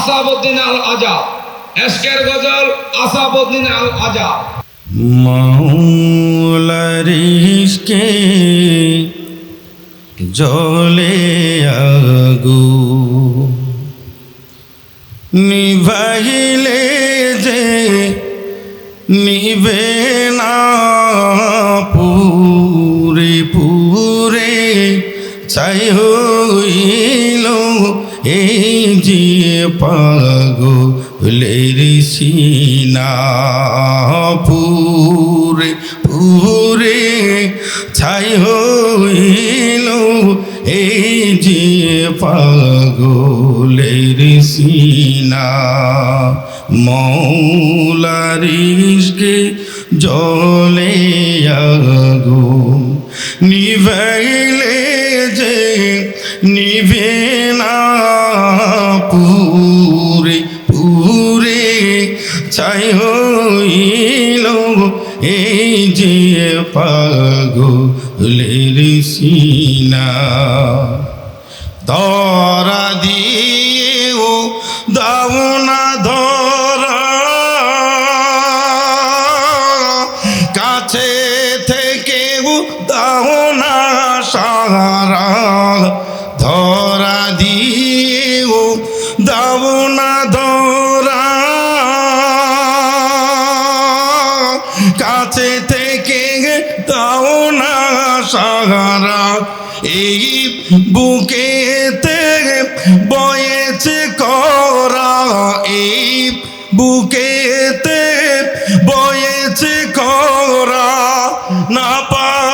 আসাবউদ্দিন আল আজাদ এশকের গজল আসাবউদ্দিন আল আজাদ মৌলারিসকে জলে আগু। নিভাইলে যে নিবে না পুরে পুরে চাই হইল এই যে পাগলের সিনা পুরে পুরে ছাই হইল এই যে পাগলের সিনা। মৌলারিসকে জলে আগুন নিভাইলে যে নিভে হইল এই যে পাগলের সিনা। ধরা দিয়েও দাও না ধরা। কাছে থেকেও দাও না সারা। ধরা দিয়েও দাও না ধরা।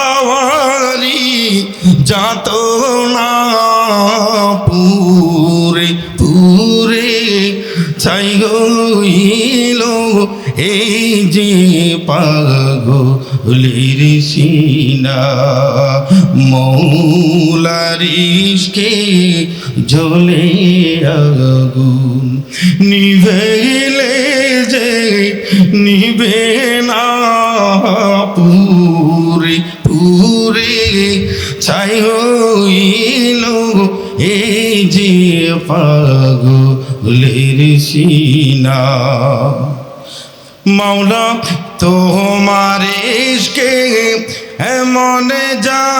পাওয়ারি যাত না পুরে পুরে ছাই গইল এই যে পাগলির সিনা মৌলারিসকে জ্বলে আগুন নিভেলে যে নিবে পাগলের সিনা মাওলা তোমার ইশকে এমন জালা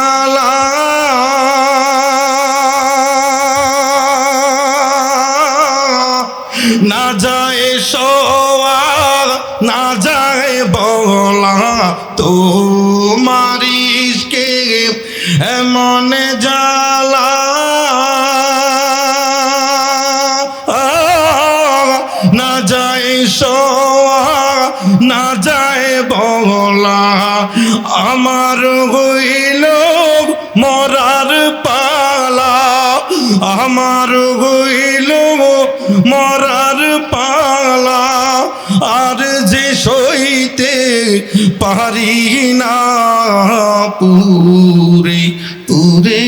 না যায় বলা, আমার হইল মরার পালা। আমার হইল মরার পালা, আর যে সইতে পারি না পুরে পুরে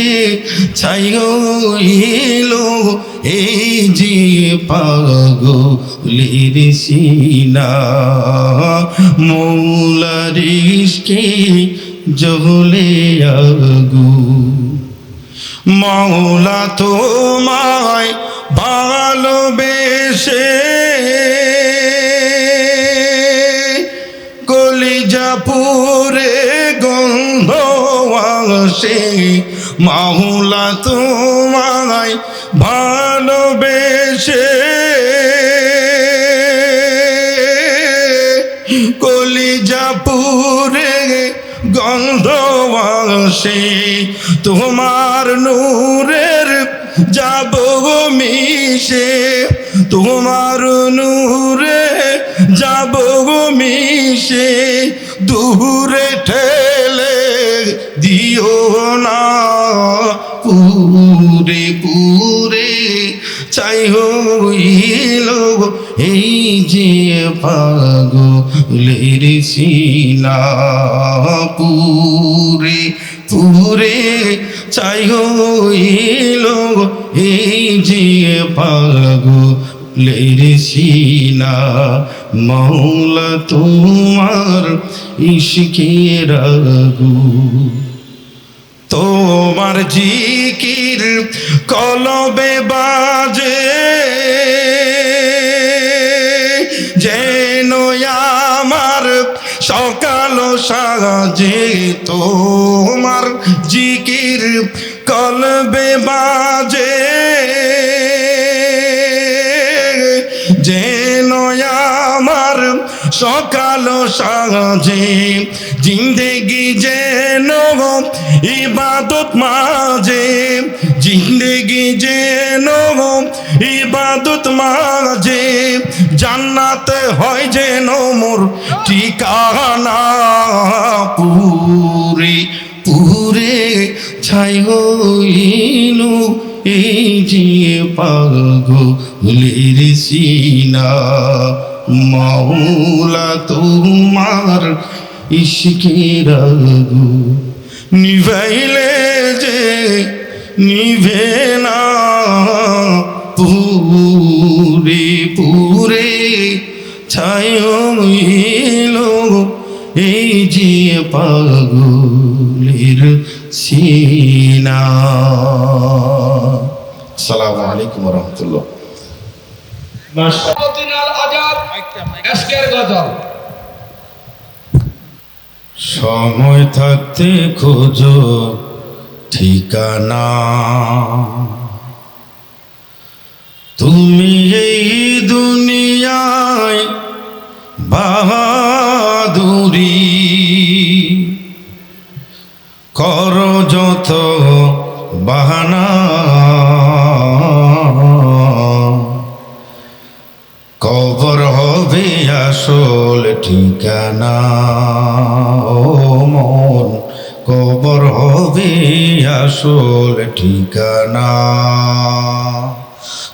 ছাই হইল এই যে পাগলের সিনা মৌলারিসকে জহলে আগু। মৌলা তোমায় ভালোবেসে কলিজাপুরে গন্ধ আসে। মাহুলা তোমায় ভালোবেসে আসে তোমার নূরের যাব মিশে। তোমার নূরে যাব মিশে। দূরে ঠেলে দিও না। পুরে পুরে চাই হইল এই যে পাগলের সিনা পুরে পুরে চাই হইল এই যে পাগলের সিনা মৌলা তোমার ইশকের তোমার জিকির কলবে বাজে। যেন আমার সকাল সাজে তোমার জিকির কলবে বাজে। সকাল সাজে জিন্দেগি যেন ইবাদত মাঝে। জিন্দেগি যেন ইবাদত মাঝে। জান্নাতে হয় যেন মোর ঠিকানা পুরে পুরে ছাই হইল এই যে পাগলের সিনা। মাওলা তোমার ইশকের আগু নিভাইলে যে নিভে না পুরে পুরে ছাইল এই যে পাগলের সিনা। সালামু আলাইকুম রহমতুল্লাহ। এসকের গজল। সময় থাকতে খোঁজো ঠিকানা। তুমি এই দুনিয়ায় বাহাদুরি কর যত বাহানা। কবর হবে আসল ঠিকানা, ও মন। কবর হবে আসল ঠিকানা।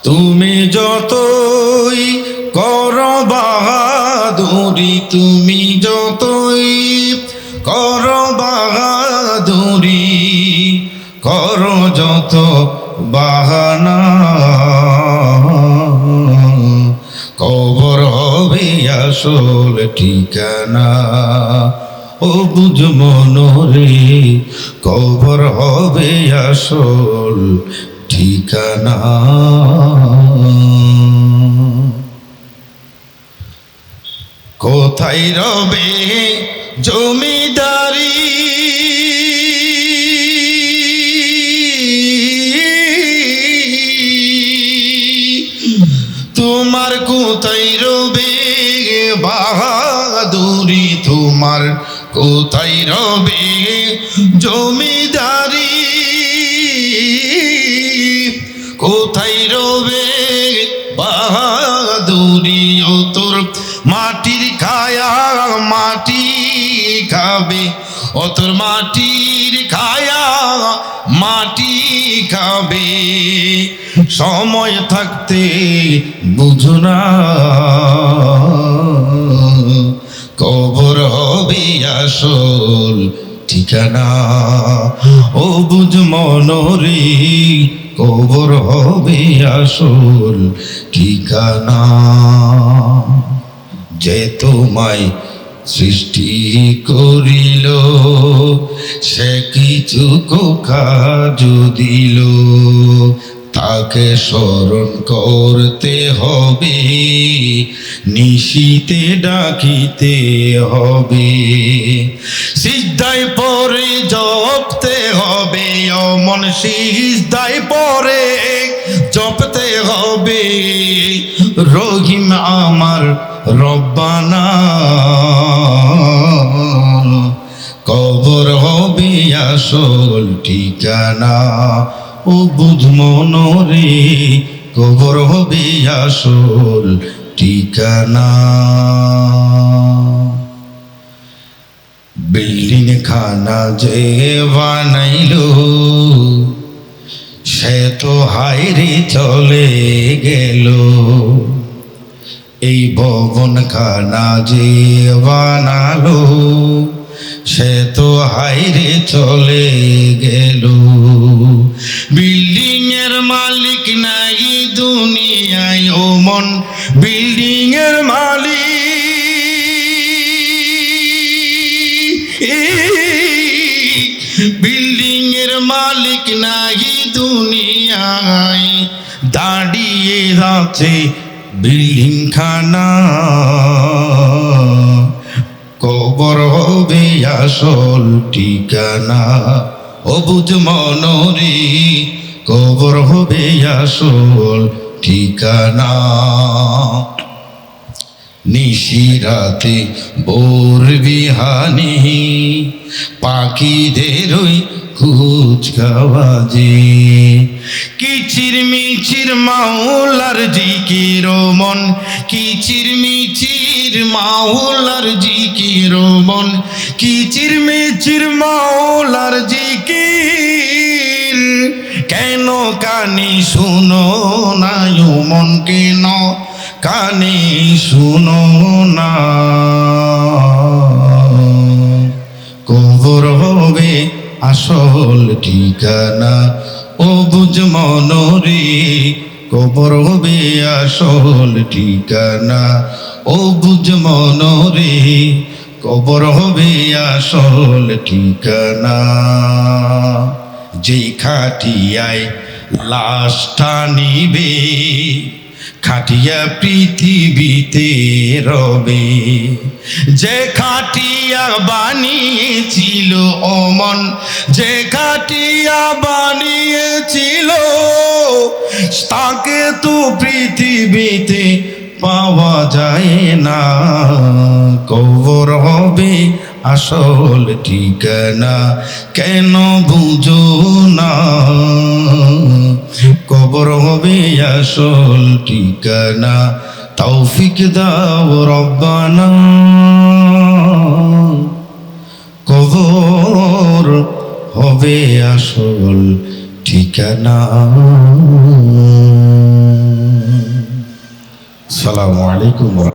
তুমি যতই কর বাহাদুরি, তুমি যতই কর বাহাদুরি, কর যত বাহানা। আসল ঠিকানা। ও বুঝ মনোরে কবর হবে আসল ঠিকানা। কোথায় রবে জমিদারি? তোমার কোথায় রবে বাহাদুরি? তোমার কোথায় রবে জমিদারি? কোথায় রবে বাহাদুরি? ও তোর মাটির খায়া মাটি খাবে, ও তোর খায়া মাটি খাবে। সময় থাকতে বুঝো না। কবর হবে আসল ঠিকানা। ও বুঝ মনরে কবর হবে আসল ঠিকানা। যে তোমায় সৃষ্টি করিল, সে কিছু কাজ দিল। তাকে স্মরণ করতে হবে, নিশিতে ডাকিতে হবে। সিদ্ধায় পরে জপতে হবে, অমন সিদ্ধায় পরে জপতে হবে। রহিম আমার রব্বানা আসল ঠিকানা ও বুধ মনরে কবর হবে আসল ঠিকানা। বিল্ডিং খানা যে বানাইলো, সে তো হাইরে চলে গেল। এই ভবন খানা যে বানালো সে তো হাইরে চলে গেল। বিল্ডিং এর মালিক নাই দুনিয়ায়, ও মন বিল্ডিং এর মালিক। বিল্ডিং এর মালিক নাই দুনিয়ায়, দাঁড়িয়ে আছে বিল্ডিং খানা কবর হবে আসল ঠিকানা। অবুজ মনরে, কবর হবে আসল ঠিকানা। নিশিরাতে বোর বিহানি, পাখিদের ওই কুচকাওয়াজে কিচির মিচির মাওলার জিকির মন কিচির মিচির মাওলার জিকির মন কিচির মিচির মাওলার জিকির কেন কানি শুনো না মন কেন? কানে শুনো না। কবর হবে আসল ঠিকানা। ও বুঝ মনরে কবর হবে আসল ঠিকানা। ও বুঝ মনরে, কবর হবে আসল ঠিকানা। যেই খাটিয়ায় লাশটা নিবে খাটিয়া পৃথিবীতে রবে। যে খাটিয়া বানিয়েছিল অমন, যে খাটিয়া বানিয়েছিল তাকে তো পৃথিবীতে পাওয়া যায় না। কবর হবে আসল ঠিকানা, কেন বুঝো না কবর হবে আসল ঠিকানা। তৌফিক দাও রব্বানা। কবর হবে আসল ঠিকানা। সালামু আলাইকুম